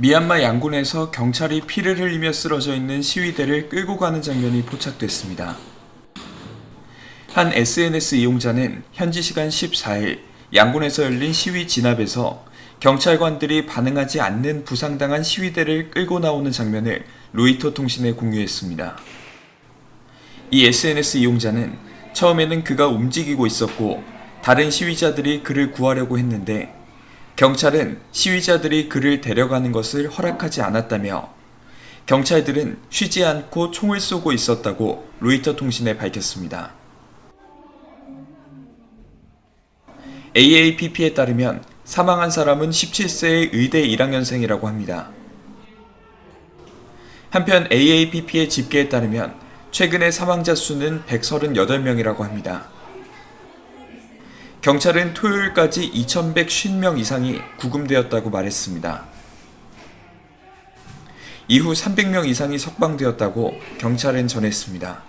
미얀마 양곤에서 경찰이 피를 흘리며 쓰러져 있는 시위대를 끌고 가는 장면이 포착됐습니다. 한 SNS 이용자는 현지 시간 14일 양곤에서 열린 시위 진압에서 경찰관들이 반응하지 않는 부상당한 시위대를 끌고 나오는 장면을 로이터 통신에 공유했습니다. 이 SNS 이용자는 처음에는 그가 움직이고 있었고 다른 시위자들이 그를 구하려고 했는데 경찰은 시위자들이 그를 데려가는 것을 허락하지 않았다며 경찰들은 쉬지 않고 총을 쏘고 있었다고 로이터 통신에 밝혔습니다. AAPP에 따르면 사망한 사람은 17세의 의대 1학년생이라고 합니다. 한편 AAPP의 집계에 따르면 최근의 사망자 수는 138명이라고 합니다. 경찰은 토요일까지 2,150명 이상이 구금되었다고 말했습니다. 이후 300명 이상이 석방되었다고 경찰은 전했습니다.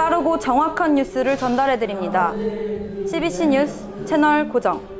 빠르고 정확한 뉴스를 전달해 드립니다. CBC 뉴스 채널 고정.